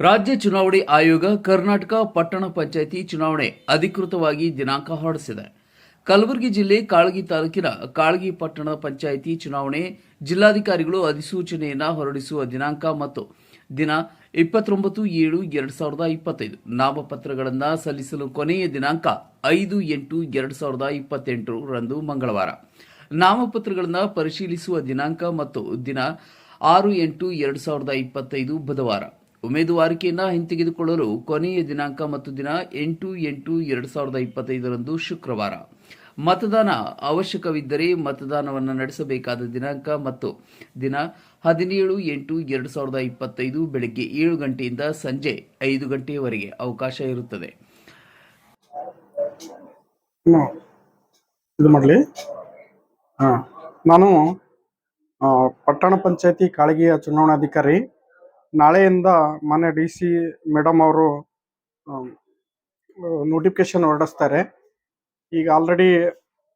ರಾಜ್ಯ ಚುನಾವಣೆ ಆಯೋಗ ಕರ್ನಾಟಕ ಪಟ್ಟಣ ಪಂಚಾಯಿತಿ ಚುನಾವಣೆ ಅಧಿಕೃತವಾಗಿ ದಿನಾಂಕ ಹೊರಡಿಸಿದೆ ಕಲಬುರಗಿ ಜಿಲ್ಲೆ ಕಾಳಗಿ ತಾಲೂಕಿನ ಕಾಳಗಿ ಪಟ್ಟಣ ಪಂಚಾಯಿತಿ ಚುನಾವಣೆ ಜಿಲ್ಲಾಧಿಕಾರಿಗಳು ಅಧಿಸೂಚನೆಯನ್ನು ಹೊರಡಿಸುವ ದಿನಾಂಕ ಮತ್ತು ದಿನ ಇಪ್ಪತ್ತೊಂಬತ್ತು ಏಳು ಎರಡು ಸಾವಿರದ ಇಪ್ಪತ್ತೈದು. ನಾಮಪತ್ರಗಳನ್ನು ಸಲ್ಲಿಸಲು ಕೊನೆಯ ದಿನಾಂಕ ಐದು ಎಂಟು ಎರಡು ಸಾವಿರದ ಇಪ್ಪತ್ತೆಂಟರಂದು ಮಂಗಳವಾರ. ನಾಮಪತ್ರಗಳನ್ನು ಪರಿಶೀಲಿಸುವ ದಿನಾಂಕ ಮತ್ತು ದಿನ ಆರು ಎಂಟು ಎರಡು ಸಾವಿರದ ಇಪ್ಪತ್ತೈದು ಬುಧವಾರ. ಉಮೇದುವಾರಿಕೆಯನ್ನು ಹಿಂತೆಗೆದುಕೊಳ್ಳಲು ಕೊನೆಯ ದಿನಾಂಕ ಮತ್ತು ದಿನ ಎಂಟು ಎಂಟು ಎರಡು ಸಾವಿರದ ಇಪ್ಪತ್ತೈದರಂದು ಶುಕ್ರವಾರ. ಮತದಾನ ಅವಶ್ಯಕವಿದ್ದರೆ ಮತದಾನವನ್ನು ನಡೆಸಬೇಕಾದ ದಿನಾಂಕ ಮತ್ತು ದಿನ ಹದಿನೇಳು ಎಂಟು ಎರಡು ಸಾವಿರದ ಇಪ್ಪತ್ತೈದು ಬೆಳಗ್ಗೆ ಏಳು ಗಂಟೆಯಿಂದ ಸಂಜೆ ಐದು ಗಂಟೆಯವರೆಗೆ ಅವಕಾಶ ಇರುತ್ತದೆ. ಇದು ಹಾಂ, ನಾನು ಪಟ್ಟಣ ಪಂಚಾಯತಿ ಕಾಳಗಿಯ ಚುನಾವಣಾಧಿಕಾರಿ ನಾಳೆಯಿಂದ ಮಾನ್ಯ ಡಿ ಸಿ ಮೇಡಮ್ ಅವರು ನೋಟಿಫಿಕೇಶನ್ ಹೊರಡಿಸ್ತಾರೆ. ಈಗ ಆಲ್ರೆಡಿ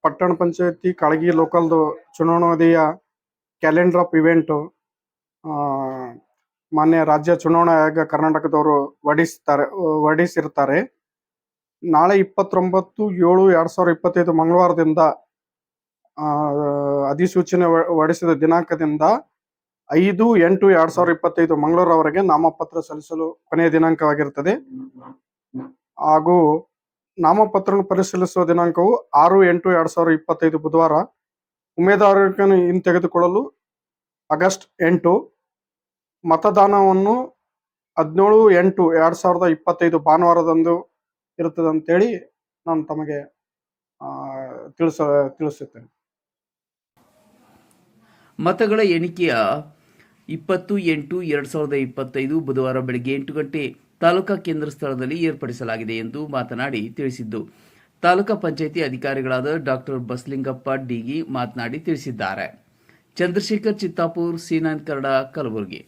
ಪಟ್ಟಣ ಪಂಚಾಯತಿ, ಕಾಳಗಿ ಲೋಕಲ್ದು ಚುನಾವಣಾವಧಿಯ ಕ್ಯಾಲೆಂಡರ್ ಆಫ್ ಇವೆಂಟು ಮಾನ್ಯ ರಾಜ್ಯ ಚುನಾವಣಾ ಆಯೋಗ ಕರ್ನಾಟಕದವರು ಹೊಡಿಸ್ತಾರೆ ಹೊರಡಿಸಿರ್ತಾರೆ ನಾಳೆ ಇಪ್ಪತ್ತೊಂಬತ್ತು, ಏಳು, ಎರಡು ಸಾವಿರದ ಇಪ್ಪತ್ತೈದು ಮಂಗಳವಾರದಿಂದ ಅಧಿಸೂಚನೆ ಹೊಡಿಸಿದ ದಿನಾಂಕದಿಂದ ಐದು, ಎಂಟು, ಎರಡ್ ಸಾವಿರದ ಇಪ್ಪತ್ತೈದು ಮಂಗಳವಾರವರೆಗೆ ನಾಮಪತ್ರ ಸಲ್ಲಿಸಲು ಕೊನೆಯ ದಿನಾಂಕವಾಗಿರುತ್ತದೆ. ಹಾಗೂ ನಾಮಪತ್ರ ಪರಿಶೀಲಿಸುವ ದಿನಾಂಕವು ಆರು, ಎಂಟು, ಎರಡ್ ಸಾವಿರದ ಇಪ್ಪತ್ತೈದು ಬುಧವಾರ. ಉಮೇದುವಾರಿಕೆಯನ್ನು ಹಿಂತೆಗೆದುಕೊಳ್ಳಲು ಆಗಸ್ಟ್ ಎಂಟು. ಮತದಾನವನ್ನು ಹದಿನೇಳು, ಎಂಟು, ಎರಡ್ ಸಾವಿರದ ಇಪ್ಪತ್ತೈದು ಭಾನುವಾರದಂದು ಇರುತ್ತದೆ ಅಂತೇಳಿ ನಾನು ತಮಗೆ ತಿಳಿಸ, ತಿಳಿಸುತ್ತೇನೆ. ಮತಗಳ ಎಣಿಕೆಯ ಇಪ್ಪತ್ತು ಎಂಟು ಎರಡು ಸಾವಿರದ ಇಪ್ಪತ್ತೈದು ಬುಧವಾರ ಬೆಳಗ್ಗೆ ಎಂಟು ಗಂಟೆ ತಾಲೂಕಾ ಕೇಂದ್ರ ಸ್ಥಳದಲ್ಲಿ ಏರ್ಪಡಿಸಲಾಗಿದೆ ಎಂದು ಮಾತನಾಡಿ ತಿಳಿಸಿದ್ದು. ತಾಲೂಕಾ ಪಂಚಾಯಿತಿ ಅಧಿಕಾರಿಗಳಾದ ಡಾಕ್ಟರ್ ಬಸಲಿಂಗಪ್ಪ ಡಿಗಿ ಮಾತನಾಡಿ ತಿಳಿಸಿದ್ದಾರೆ. ಚಂದ್ರಶೇಖರ್ ಚಿತ್ತಾಪುರ್ ಸೀನಾನ್ ಕನ್ನಡ, ಕಲಬುರಗಿ.